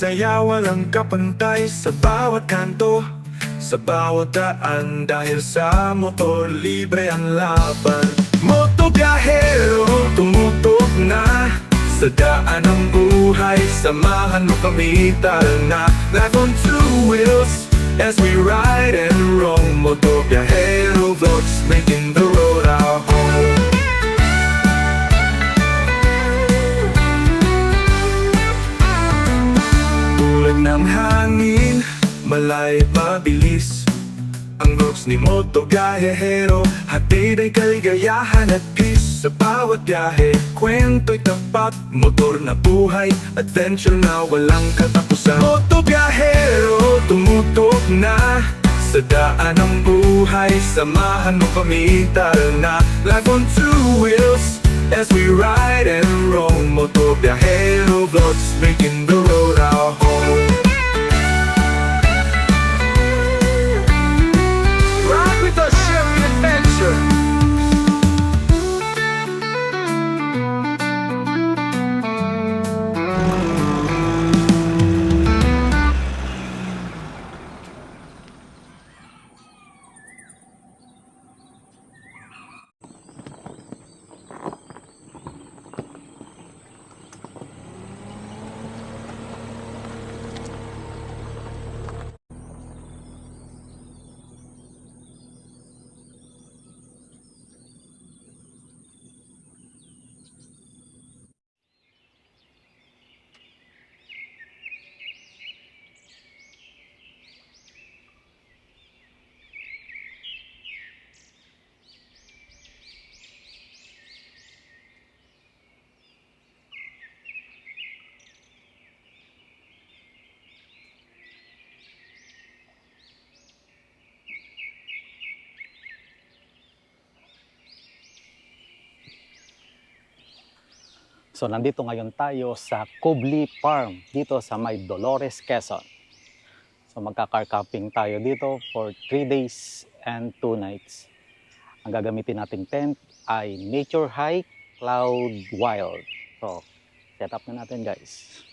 saya walang kapantay Sa bawat kanto Sa bawat daan. Dahil sa motor libre ang laban. Moto biyahero tumutok na Sa daan ng buhay. Samahan mo kami tara na. Life on two wheels As we ride and roll Moto biyahero vlogs Making the road malay mabilis Ang rocks ni Moto Gayahero Hatid ay kaligayahan at peace Sa bawat biyahe, kwento'y tapat Motor na buhay, adventure na walang katapusan. Moto Gayahero, tumutok na Sa daan ng buhay, samahan mo kami Tara na, life on two wheels As we ride and roll Moto Viajero Vlogs Making So nandito ngayon tayo sa Kubli Farm dito sa May Dolores, Quezon. So magka-car camping tayo dito for 3 days and 2 nights. Ang gagamitin nating tent ay Nature High Cloud Wild. So set up na natin guys.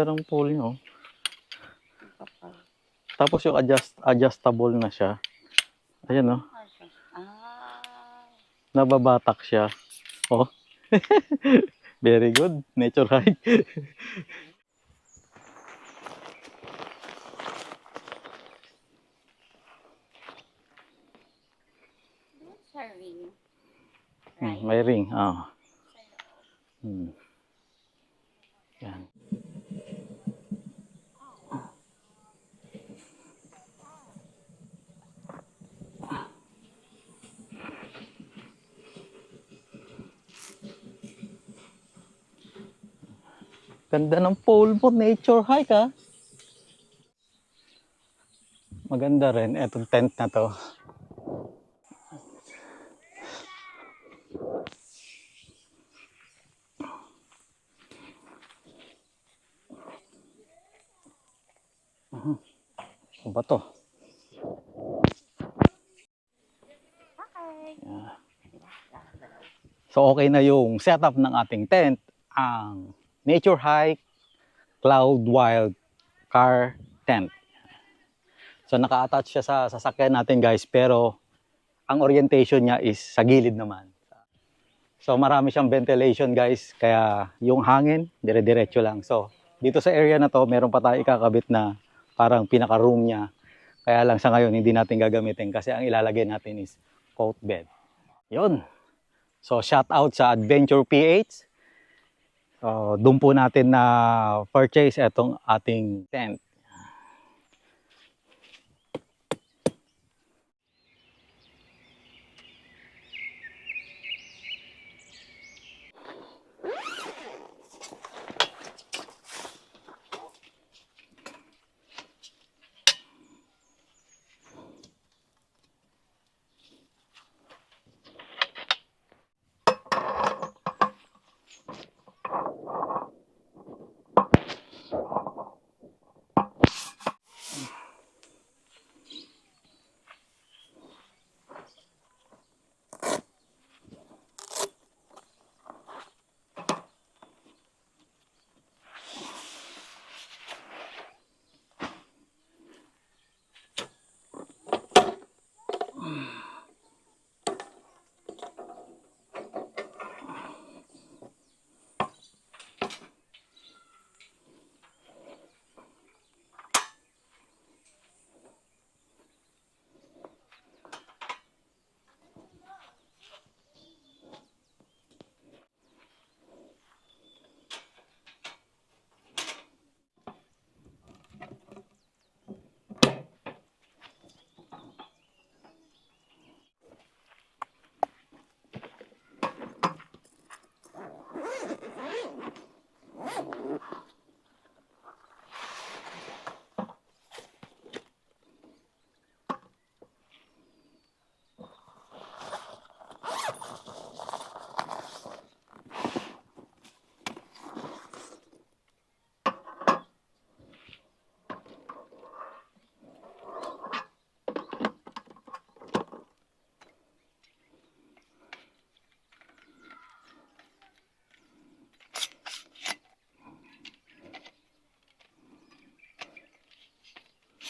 Ganda ng pool nyo. Tapos yung adjust, adjustable na siya. Ayan oh. Ah, Nababatak siya. Oh. Very good. Nature high. sa ring. Hmm, Right? may ring. Ah. Hmm. Ganda ng pole mo, nature hike ah. Maganda rin etong tent na to. Ano ba to? So okay na yung setup ng ating tent, ang Nature Hike Cloud Wild Car Tent. So naka-attach siya sa sasakyan natin guys pero ang orientation niya is sa gilid naman. So marami siyang ventilation guys kaya yung hangin dire-diretso lang. So dito sa area na to meron pa tayo ikakabit na parang pinaka-room niya. Kaya lang sa ngayon hindi natin gagamitin kasi ang ilalagay natin is coat bed. Yun. So shout out sa Adventure PH. So doon po natin na purchase itong ating tent.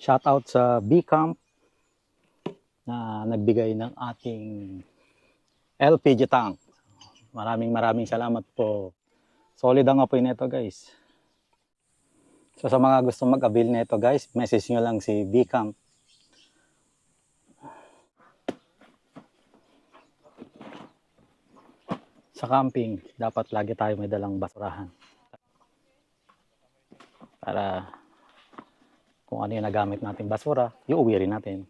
Shout out sa B-Camp na nagbigay ng ating LPG tank. Maraming maraming salamat po. Solid ang apoy nito guys. So sa mga gusto mag-avail nito guys, message nyo lang si B-Camp. Sa camping, dapat lagi tayo may dalang basurahan. Para kung ano yung nagamit nating basura, iuwi rin natin.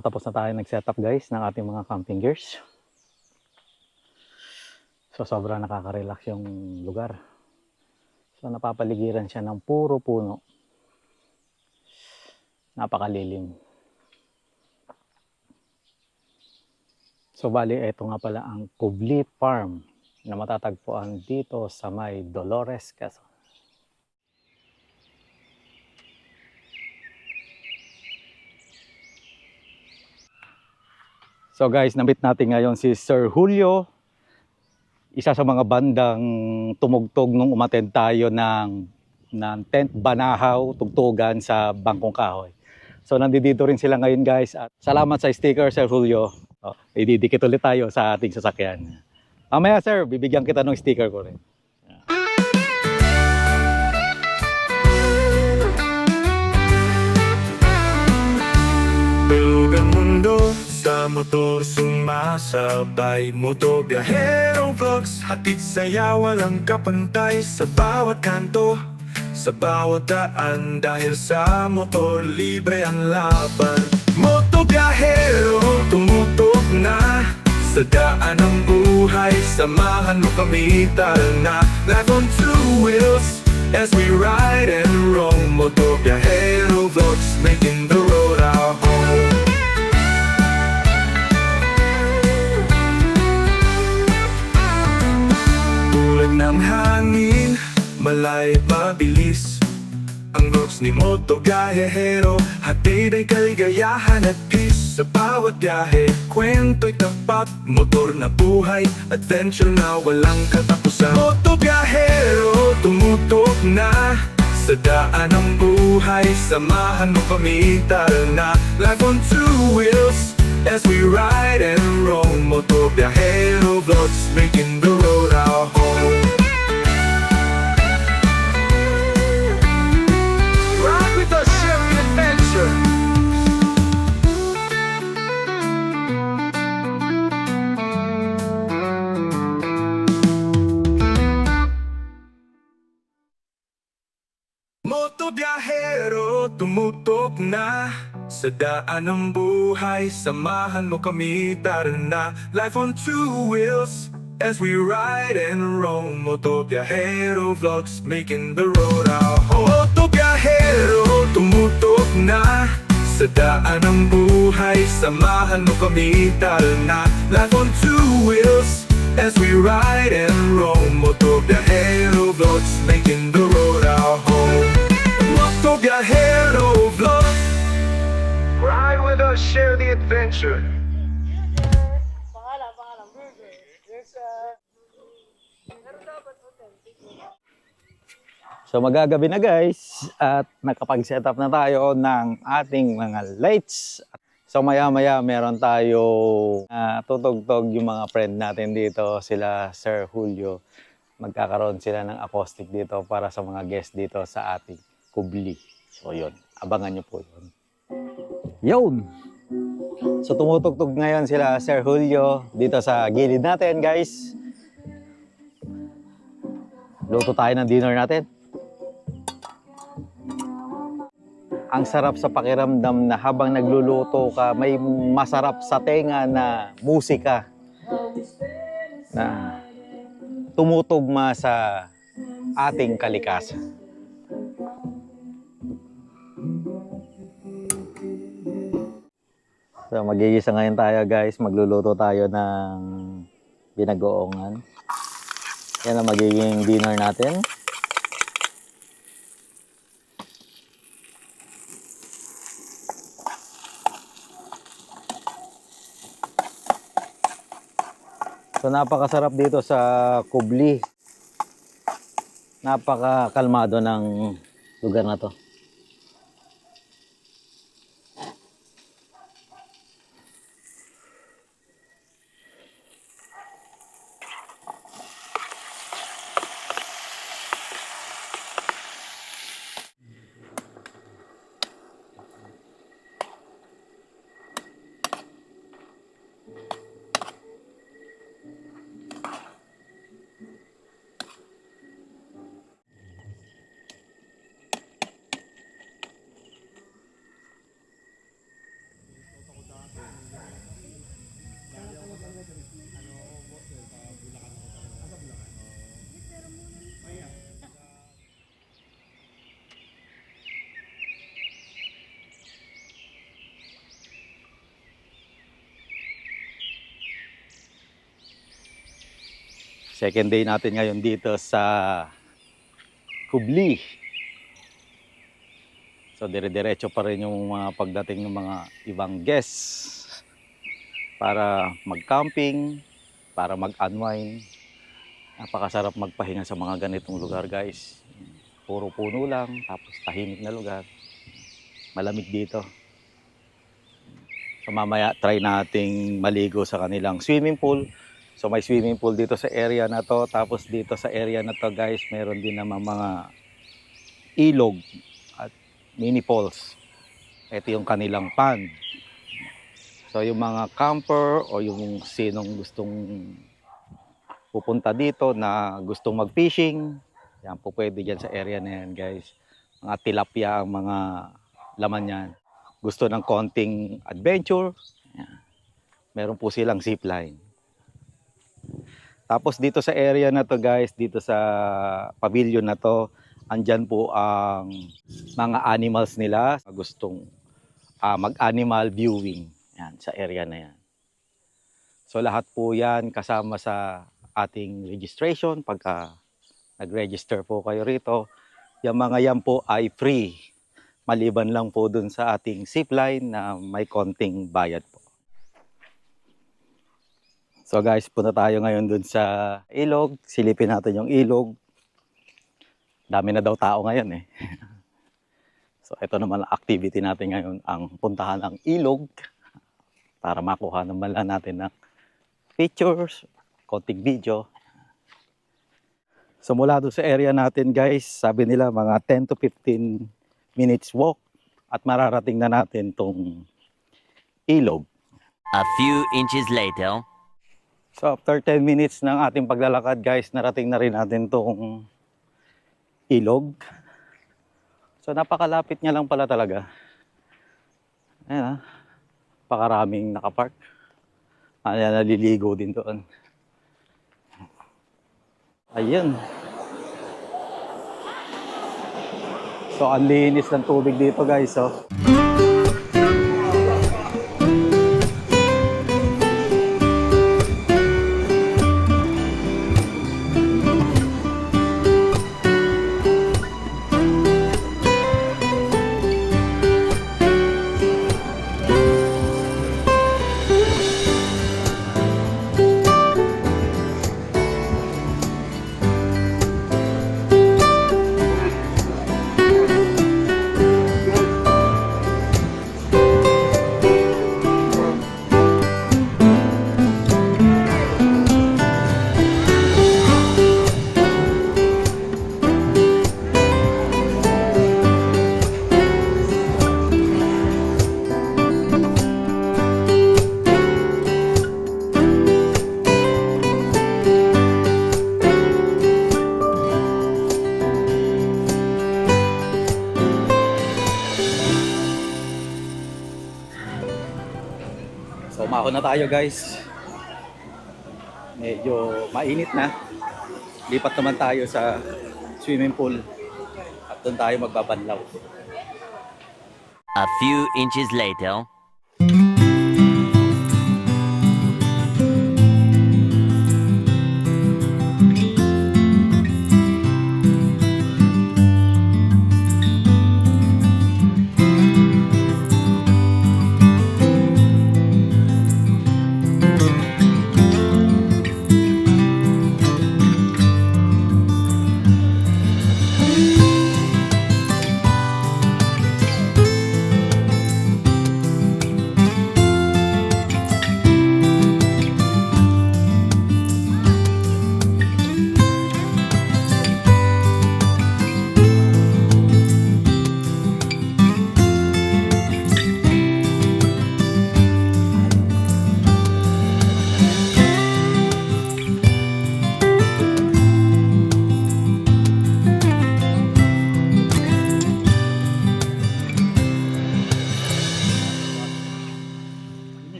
So tapos na tayo nag-setup guys ng ating mga camping gears. So sobrang nakaka-relax yung lugar. So napapaligiran siya ng puro puno. Napakalilim. So bali ito nga pala ang Kubli Farm na matatagpuan dito sa may Dolores, Quezon. So guys, nabit natin ngayon si Sir Julio, isa sa mga bandang tumugtog nung umattend tayo ng, ng tent banahaw, tugtugan sa Bangkong Kahoy. So nandito rin sila ngayon guys at salamat sa sticker Sir Julio. Oh, ididikit ulit tayo sa ating sasakyan. Mamaya sir, bibigyan kita ng sticker ko rin. Motor sumasabay. Moto biyahero vlogs Hatid saya walang kapantay Sa bawat kanto Sa bawat daan. Dahil sa motor libre ang laban. Moto biyahero tumutok na. Sa daan ng buhay Samahan mo kami tara na. Life on two wheels As we ride and roll Moto biyahero vlogs Making the ng hangin, malay mabilis. Ang rocks ni Moto Gayahero Hatid ay kaligayahan at peace. Sa bawat biyahe, kwento'y tapat Motor na buhay, adventure na walang katapusan. Moto Gayahero, tumutok na sa daan ng buhay. Samahan mo kami, tara na. Life on two wheels As we ride and roll. Moto Viajero Vlogs Making the road our home biyahero, tumutok na. Sa daan ng buhay, samahan mo kami, tara na. Life on two wheels, as we ride and roll Moto biyahero vlogs, making the road our home Moto biyahero, tumutok na. Sa daan ng buhay, samahan mo kami, tara na. Life on two wheels, as we ride and roll Moto biyahero vlogs, making the Share the adventure So magagabi na guys at nakapag-set up na tayo ng ating mga lights. So maya maya meron tayo uh, tutugtog yung mga friend natin dito sila Sir Julio. Magkakaroon sila ng acoustic dito para sa mga guest dito sa ating kubli. So yun, abangan nyo po yun. Yun! So tumutugtog ngayon sila Sir Julio dito sa gilid natin guys. Luto tayo ng dinner natin. ang sarap sa pakiramdam na habang nagluluto ka, may masarap sa tenga na musika na tumutugma sa ating kalikasan. So magigisa ngayon tayo guys, magluluto tayo ng binagoongan. Yan ang magiging dinner natin. So napakasarap dito sa Kubli. Napakakalmado ng lugar na to. Second day natin ngayon dito sa Kubli. So dire-diretso pa rin yung mga pagdating ng mga ibang guests para mag-camping, para mag-unwind. Napakasarap magpahinga sa mga ganitong lugar guys. Puro puno lang, tapos tahimik na lugar. Malamig dito. So mamaya try nating maligo sa kanilang swimming pool. So may swimming pool dito sa area na to. Tapos dito sa area na to guys, meron din naman mga ilog at mini falls. Ito yung kanilang pond. So yung mga camper o yung sinong gustong pupunta dito na gustong mag-fishing, yan po pwede dyan sa area na yan guys. Mga tilapia ang mga laman yan. Gusto ng konting adventure, yan. meron po silang zipline. Tapos dito sa area na to guys, dito sa pavilion na to, andyan po ang mga animals nila. Gustong ah, mag-animal viewing yan, sa area na yan. So lahat po yan kasama sa ating registration pagka nag-register po kayo rito. Yung mga yan po ay free. Maliban lang po dun sa ating zipline na may konting bayad po. So guys, punta tayo ngayon dun sa ilog. Silipin natin yung ilog. Dami na daw tao ngayon eh. So ito naman ang activity natin ngayon, ang puntahan ng ilog para makuha naman lang natin ng pictures, konting video. So mula doon sa area natin guys, sabi nila mga 10 to 15 minutes walk at mararating na natin tong ilog. A few inches later. So after 10 minutes ng ating paglalakad guys, narating na rin natin tong ilog. So napakalapit niya lang pala talaga. Ayan ah. Pakaraming nakapark. Ayan, naliligo din doon. Ayan. So ang linis ng tubig dito guys. Oh. Na tayo guys. Medyo mainit na. Lipat naman tayo sa swimming pool. At doon tayo magbabanlaw. A few inches later.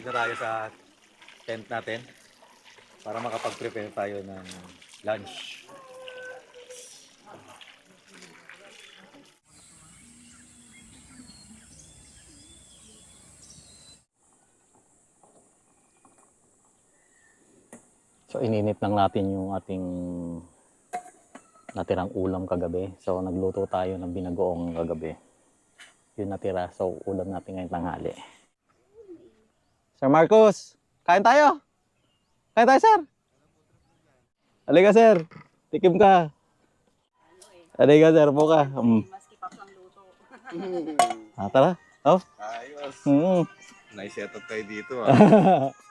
Balik na tayo sa tent natin. para makapag-prepare tayo ng lunch. So ininit lang natin yung ating natirang ulam kagabi. So nagluto tayo ng binagoong kagabi. Yun natira. So ulam natin ngayong tanghali. Sir Marcos, kain tayo. Kain tayo, sir. Halika, sir. Tikim ka. Halika, sir. Po ka. Mm. Luto. Ah, tara. Oh. Ayos. Mm. Nice setup tayo dito ah.